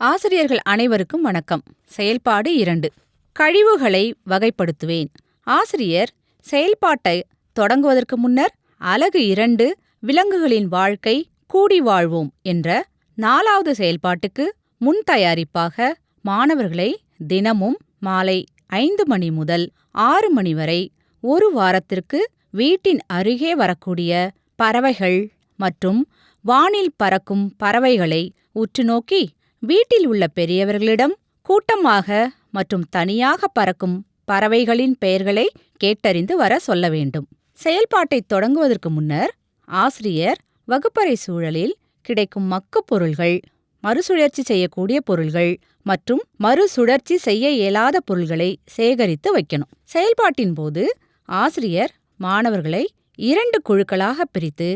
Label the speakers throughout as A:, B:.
A: ஆசிரியர்கள் அனைவருக்கும் வணக்கம். செயல்பாடு இரண்டு. கழிவுகளை வகைப்படுத்துவேன். ஆசிரியர் செயல்பாட்டை தொடங்குவதற்கு முன்னர் அலகு இரண்டு விலங்குகளின் வாழ்க்கை கூடி வாழ்வோம் என்ற நாலாவது செயல்பாட்டுக்கு முன் தயாரிப்பாக மாணவர்களை தினமும் மாலை ஐந்து மணி முதல் ஆறு மணி வரை ஒரு வாரத்திற்கு வீட்டின் அருகே வரக்கூடிய பறவைகள் மற்றும் வானில் பறக்கும் பறவைகளை உற்றுநோக்கி வீட்டில் உள்ள பெரியவர்களிடம் கூட்டமாக மற்றும் தனியாக பறக்கும் பறவைகளின் பெயர்களை கேட்டறிந்து வர சொல்ல வேண்டும். செயல்பாட்டைத் தொடங்குவதற்கு முன்னர் ஆசிரியர் வகுப்பறை சூழலில் கிடைக்கும் மக்கு பொருள்கள் மறுசுழற்சி செய்யக்கூடிய பொருள்கள் மற்றும் மறுசுழற்சி செய்ய இயலாத பொருள்களை சேகரித்து வைக்கணும். செயல்பாட்டின் போது ஆசிரியர் மாணவர்களை இரண்டு குழுக்களாக பிரித்து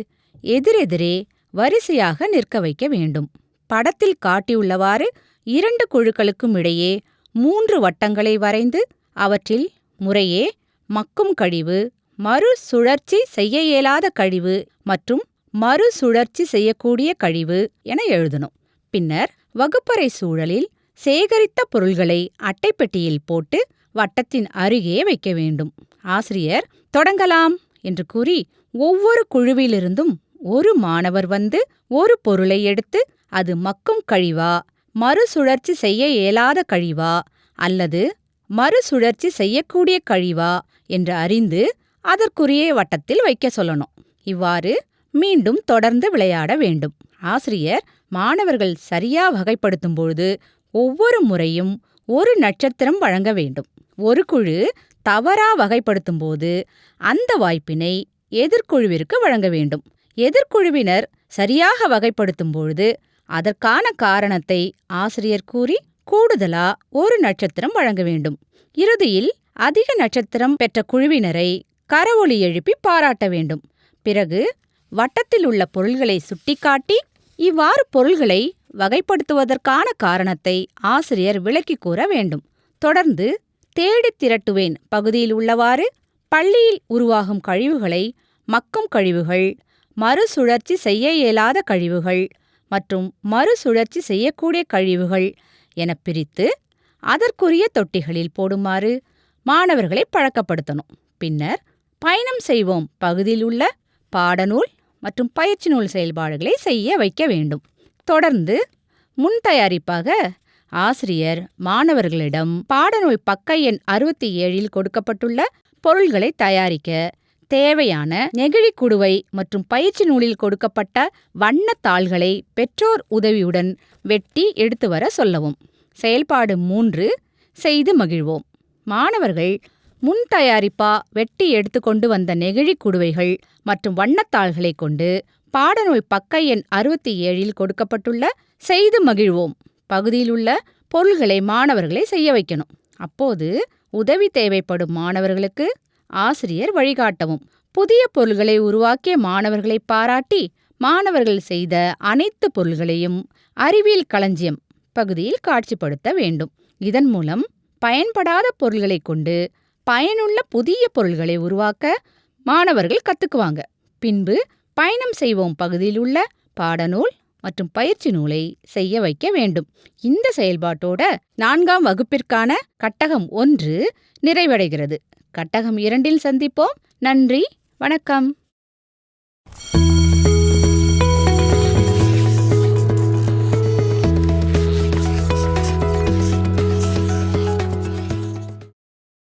A: எதிரெதிரே வரிசையாக நிற்க வைக்க வேண்டும். படத்தில் காட்டியுள்ளவாறு இரண்டு குழுக்களுக்கும் இடையே மூன்று வட்டங்களை வரைந்து அவற்றில் முறையே மக்கும் கழிவு மறுசுழற்சி செய்ய இயலாத கழிவு மற்றும் மறுசுழற்சி செய்யக்கூடிய கழிவு என எழுதணும். பின்னர் வகுப்பறை சூழலில் சேகரித்த பொருள்களை அட்டைப்பெட்டியில் போட்டு வட்டத்தின் அருகே வைக்க வேண்டும். ஆசிரியர் தொடங்கலாம் என்று கூறி ஒவ்வொரு குழுவிலிருந்தும் ஒரு மாணவர் வந்து ஒரு பொருளை எடுத்து அது மக்கும் கழிவா? மறுசுழற்சி செய்ய இயலாத கழிவா? அல்லது மறுசுழற்சி செய்யக்கூடிய கழிவா? என்று அறிந்து அதற்குரிய வட்டத்தில் வைக்க சொல்லணும். இவ்வாறு மீண்டும் தொடர்ந்து விளையாட வேண்டும். ஆசிரியர் மாணவர்கள் சரியா வகைப்படுத்தும் பொழுது ஒவ்வொரு முறையும் ஒரு நட்சத்திரம் வழங்க வேண்டும். ஒரு குழு தவறா வகைப்படுத்தும் போது அந்த வாய்ப்பினை எதிர்குழுவிற்கு வழங்க வேண்டும். எதிர்குழுவினர் சரியாக வகைப்படுத்தும் பொழுது அதற்கான காரணத்தை ஆசிரியர் கூறி கூடுதலா ஒரு நட்சத்திரம் வழங்க வேண்டும். இறுதியில் அதிக நட்சத்திரம் பெற்ற குழுவினரை கரவொலி எழுப்பி பாராட்ட வேண்டும். பிறகு வட்டத்தில் உள்ள பொருள்களை சுட்டிக்காட்டி இவ்வாறு பொருள்களை வகைப்படுத்துவதற்கான காரணத்தை ஆசிரியர் விளக்கி கூற வேண்டும். தொடர்ந்து தேடித் திரட்டுவேன் பகுதியில் உள்ளவாறு பள்ளியில் உருவாகும் கழிவுகளை மக்கும் கழிவுகள் மறுசுழற்சி செய்ய இயலாத கழிவுகள் மற்றும் மறுசுழற்சி செய்யக்கூடிய கழிவுகள் என பிரித்து அதற்குரிய தொட்டிகளில் போடுமாறு மாணவர்களை பழக்கப்படுத்தணும். பின்னர் பயணம் செய்வோம். பகுதியில் உள்ள பாடநூல் மற்றும் பயிற்சி நூல் செயல்பாடுகளை செய்ய வைக்க வேண்டும். தொடர்ந்து முன் தயாரிப்பாக ஆசிரியர் மாணவர்களிடம் பாடநூல் பக்க எண் அறுபத்தி ஏழில் கொடுக்கப்பட்டுள்ள பொருள்களை தயாரிக்க தேவையான நெகிழி குடுவை மற்றும் பயிற்சி நூலில் கொடுக்கப்பட்ட வண்ணத் தாள்களை பெற்றோர் உதவியுடன் வெட்டி எடுத்து வர சொல்லவும். செயல்பாடு மூன்று செய்து மகிழ்வோம். மாணவர்கள் முன் தயாரிப்பா வெட்டி எடுத்துக்கொண்டு வந்த நெகிழி குடுவைகள் மற்றும் வண்ணத்தாள்களை கொண்டு பாடநூல் பக்க எண் அறுபத்தி ஏழில் கொடுக்கப்பட்டுள்ள செய்து மகிழ்வோம் பகுதியில் உள்ள பொருள்களை மாணவர்களை செய்ய வைக்கணும். அப்போது உதவி தேவைப்படும் மாணவர்களுக்கு ஆசிரியர் வழிகாட்டவும். புதிய பொருள்களை உருவாக்கிய மாணவர்களை பாராட்டி மாணவர்கள் செய்த அனைத்து பொருள்களையும் அறிவியல் களஞ்சியம் பகுதியில் காட்சிப்படுத்த வேண்டும். இதன் மூலம் பயன்படாத பொருள்களை கொண்டு பயனுள்ள புதிய பொருள்களை உருவாக்க மாணவர்கள் கத்துக்குவாங்க. பின்பு பயணம் செய்வோம் பகுதியில் உள்ள பாடநூல் மற்றும் பயிற்சி நூலை செய்ய வைக்க வேண்டும். இந்த செயல்பாட்டோட நான்காம் வகுப்பிற்கான கட்டகம் ஒன்று நிறைவடைகிறது. கட்டகம் இரண்டில் சந்திப்போம். நன்றி. வணக்கம்.